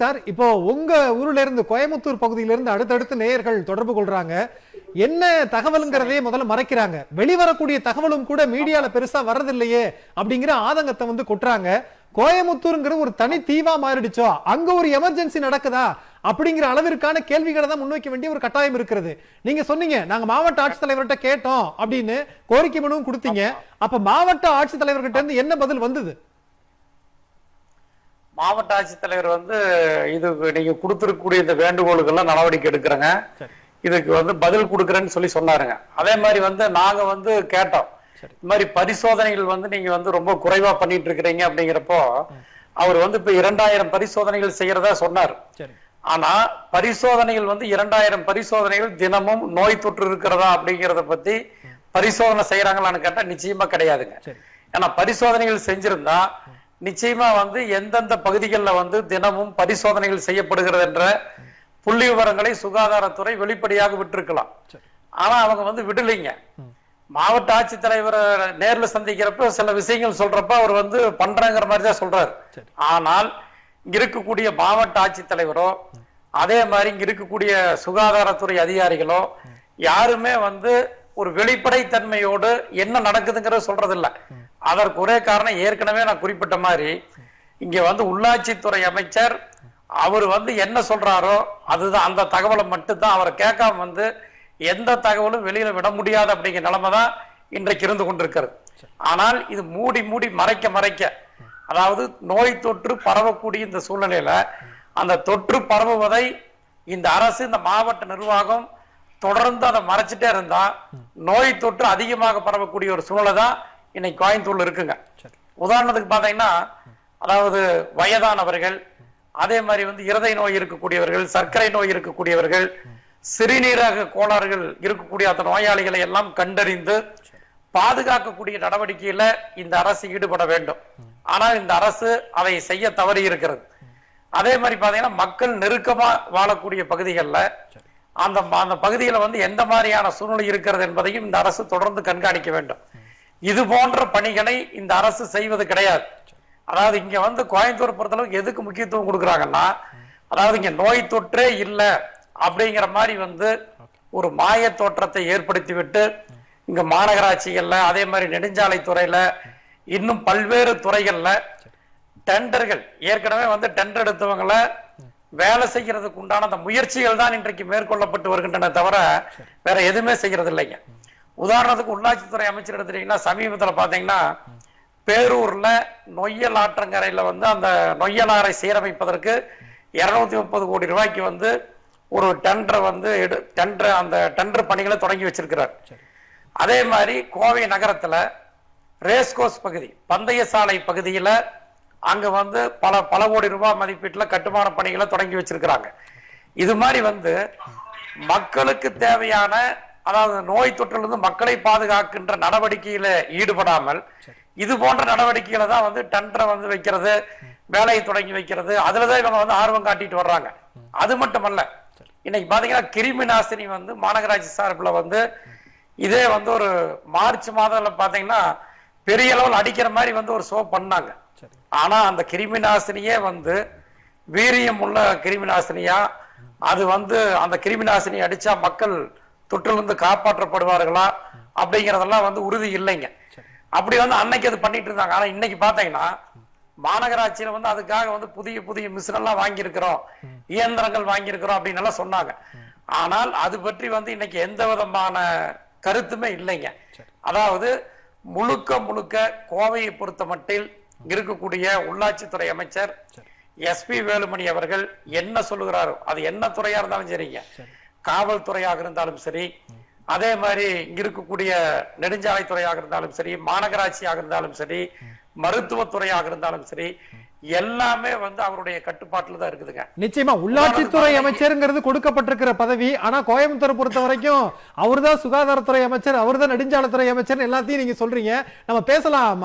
Sir. இப்போ உங்க ஊர்ல இருந்து கோயம்புத்தூர் பகுதியில இருந்து அடுத்தடுத்து நேயர்கள் தொடர்பு கொள்றாங்க. என்ன தகவலுங்கிறதே முதல்ல மறைக்கிறாங்க. வெளிவரக்கூடிய தகவலும் கூட மீடியால பெருசா வர்றதில்லையே அப்படிங்கிற ஆதங்கத்தை வந்து கொட்டுறாங்க. கோயம்புத்தூர்ங்கிற ஒரு தனி தீவா மாறிடுச்சோ? அங்க ஒரு எமர்ஜென்சி நடக்குதா? அப்படிங்கிற அளவிற்கான கேள்விகளை தான் முன்வைக்க வேண்டிய ஒரு கட்டாயம் இருக்கிறது. நீங்க சொன்னீங்க நாங்க மாவட்ட ஆட்சித்தலைவர்கிட்ட கேட்டோம் அப்படின்னு கோரிக்கை மனுவும் கொடுத்தீங்க. அப்ப மாவட்ட ஆட்சித்தலைவர்கிட்ட இருந்து என்ன பதில் வந்தது? மாவட்ட ஆட்சித்தலைவர் வந்து இது நீங்க கொடுத்திருக்கக்கூடிய இந்த வேண்டுகோளுக்கெல்லாம் நடவடிக்கை எடுக்கிறேங்க. இதுக்கு வந்து பதில் கொடுக்குறேன்னு சொல்லி சொன்னாருங்க. அதே மாதிரி வந்து நாங்க வந்து கேட்டோம். இந்த மாதிரி பரிசோதனைகள் வந்து நீங்க வந்து ரொம்ப குறைவா பண்ணிட்டு இருக்கிறீங்க அப்படிங்கிறப்போ அவர் வந்து இப்ப இரண்டாயிரம் பரிசோதனைகள் செய்யறதா சொன்னார். ஆனா பரிசோதனைகள் வந்து இரண்டாயிரம் பரிசோதனைகள் தினமும் நோய் தொற்று இருக்கிறதா அப்படிங்கறத பத்தி பரிசோதனை செய்யறாங்களான்னு கேட்டா நிச்சயமா கிடையாதுங்க. ஏன்னா பரிசோதனைகள் செஞ்சிருந்தா நிச்சயமா வந்து எந்தெந்த பகுதிகளில் வந்து தினமும் பரிசோதனைகள் செய்யப்படுகிறது என்ற புள்ளி விவரங்களை சுகாதாரத்துறை வெளிப்படையாக விட்டிருக்கலாம். ஆனா அவங்க வந்து விடலைங்க. மாவட்ட ஆட்சித்தலைவரை நேர்ல சந்திக்கிறப்ப சில விஷயங்கள் சொல்றப்ப அவர் வந்து பண்றேங்கிற மாதிரி தான் சொல்றாரு. ஆனால் இங்க இருக்கக்கூடிய மாவட்ட ஆட்சித்தலைவரோ அதே மாதிரி இங்க இருக்கக்கூடிய சுகாதாரத்துறை அதிகாரிகளோ யாருமே வந்து ஒரு வெளிப்படைத்தன்மையோடு என்ன நடக்குதுங்கிறத சொல்றதில்ல. அதற்கு ஒரே காரணம் ஏற்கனவே நான் குறிப்பிட்ட மாதிரி இங்க வந்து உள்ளாட்சித்துறை அமைச்சர் அவர் வந்து என்ன சொல்றாரோ அதுதான் அந்த தகவலை மட்டும்தான் அவரை கேட்காம வந்து எந்த தகவலும் வெளியில விட முடியாது அப்படிங்கிற நிலைமை தான் இன்றைக்கு இருந்து கொண்டிருக்கிறது. ஆனால் இது மூடி மூடி மறைக்க மறைக்க அதாவது நோய் தொற்று பரவக்கூடிய இந்த சூழ்நிலையில அந்த தொற்று பரவுவதை இந்த அரசு இந்த மாவட்ட நிர்வாகம் தொடர்ந்து அதை மறைச்சிட்டே இருந்தா நோய் தொற்று அதிகமாக பரவக்கூடிய ஒரு சூழலை தான் இன்னைக்கு கோயம்புத்தூர்ல இருக்குங்க. உதாரணத்துக்கு பாத்தீங்கன்னா அதாவது வயதானவர்கள் அதே மாதிரி வந்து இருதய நோய் இருக்கக்கூடியவர்கள் சர்க்கரை நோய் இருக்கக்கூடியவர்கள் சிறுநீரக கோளாறுகள் இருக்கக்கூடிய அந்த நோயாளிகளை எல்லாம் கண்டறிந்து பாதுகாக்கக்கூடிய நடவடிக்கையில இந்த அரசு ஈடுபட வேண்டும். ஆனால் இந்த அரசு அதை செய்ய தவறி இருக்கிறது. அதே மாதிரி பாத்தீங்கன்னா மக்கள் நெருக்கமா வாழக்கூடிய பகுதிகளில் அந்த அந்த பகுதியில வந்து எந்த மாதிரியான சூழ்நிலை இருக்கிறது என்பதையும் இந்த அரசு தொடர்ந்து கண்காணிக்க வேண்டும். இது போன்ற பணிகளை இந்த அரசு செய்வது கிடையாது. அதாவது இங்க வந்து கோயம்புத்தூர் பொறுத்தளவுக்கு எதுக்கு முக்கியத்துவம் கொடுக்குறாங்கன்னா அதாவது இங்க நோய் தொற்றே இல்லை அப்படிங்கிற மாதிரி வந்து ஒரு மாய தோற்றத்தை ஏற்படுத்தி விட்டு இங்க மாநகராட்சிகள்ல அதே மாதிரி நெடுஞ்சாலை துறையில இன்னும் பல்வேறு துறைகள்ல டெண்டர்கள் ஏற்கனவே வந்து டெண்டர் எடுத்தவங்கள வேலை செய்யறதுக்கு உண்டான அந்த முயற்சிகள் தான் இன்றைக்கு மேற்கொள்ளப்பட்டு வருகின்றன தவிர வேற எதுவுமே செய்யறது இல்லைங்க உதாரணத்துக்கு உள்ளாட்சித்துறை அமைச்சர் எடுத்துட்டீங்கன்னா சமீபத்துல பாத்தீங்கன்னா பேரூர்ல நொய்யல் ஆற்றங்கரையில வந்து அந்த நொய்யல் ஆறை சீரமைப்பதற்கு இருநூத்தி முப்பது கோடி ரூபாய்க்கு வந்து ஒரு டெண்டரை வந்து எடு டெண்டர் அந்த டெண்டர் பணிகளை தொடங்கி வச்சிருக்கிறார். சரி. அதே மாதிரி கோவை நகரத்துல ரேஸ்கோஸ் பகுதி பந்தய சாலை பகுதியில அங்க வந்து பல பல கோடி ரூபாய் மதிப்பீட்டுல கட்டுமான பணிகளை தொடங்கி வச்சிருக்கிறாங்க. இது மாதிரி வந்து மக்களுக்கு தேவையான அதாவது நோய் தொற்றிலிருந்து மக்களை பாதுகாக்கின்ற நடவடிக்கையில ஈடுபடாமல் இது போன்ற நடவடிக்கைகளை தான் வந்து டெண்டரை வந்து வைக்கிறது வேலையை தொடங்கி வைக்கிறது அதுலதான் இவங்க வந்து ஆர்வம் காட்டிட்டு வர்றாங்க. அது மட்டுமல்ல இன்னைக்கு பாத்தீங்கன்னா கிருமி நாசினி வந்து மாநகராட்சி சார்பில் வந்து இதே வந்து ஒரு மார்ச் மாதம்ல பாத்தீங்கன்னா பெரிய அளவில் அடிக்கிற மாதிரி வந்து ஒரு ஷோ பண்ணாங்க. ஆனா அந்த கிருமி நாசினியே வந்து வீரியம் உள்ள கிருமி நாசினியா அது வந்து அந்த கிருமி நாசினி அடிச்சா மக்கள் தொற்றிலிருந்து காப்பாற்றப்படுவார்களா அப்படிங்கறதெல்லாம் வந்து உறுதி இல்லைங்க. அப்படி வந்து அன்னைக்கு அது பண்ணிட்டு இருந்தாங்க. ஆனா இன்னைக்கு பாத்தீங்கன்னா மாநகராட்சியில வந்து அதுக்காக வந்து புதிய புதிய மிஷின் எல்லாம் வாங்கியிருக்கிறோம் இயந்திரங்கள் வாங்கியிருக்கிறோம் அப்படின்னு எல்லாம் சொன்னாங்க. ஆனால் அது பற்றி வந்து இன்னைக்கு எந்த விதமான கருத்துமே இல்லைங்க. அதாவது முழுக்க முழுக்க கோவையை பொறுத்த மட்டில் இருக்கக்கூடிய உள்ளாட்சித்துறை அமைச்சர் சரி. எஸ்பி வேலுமணி அவர்கள் என்ன சொல்லுகிறாரோ அது என்ன துறையா இருந்தாலும் சரிங்க. சரி. காவல்துறையாக இருந்தாலும் சரி அதே மாதிரி இங்க இருக்கக்கூடிய நெடுஞ்சாலைத்துறையாக இருந்தாலும் சரி மாநகராட்சியாக இருந்தாலும் சரி மருத்துவத்துறையாக இருந்தாலும் சரி எல்லாமே வந்து அவருடைய கட்டுப்பாட்டுல தான் இருக்குதுங்க. நிச்சயமா உள்ளாட்சித்துறை அமைச்சருங்கிறது கொடுக்கப்பட்டிருக்கிற பதவி ஆனா கோயம்புத்தூரை பொறுத்த வரைக்கும் அவர்தான் சுகாதாரத்துறை அமைச்சர் அவர்தான் நெடுஞ்சாலைத்துறை அமைச்சர் எல்லாத்தையும் நீங்க சொல்றீங்க. நம்ம பேசலாம்?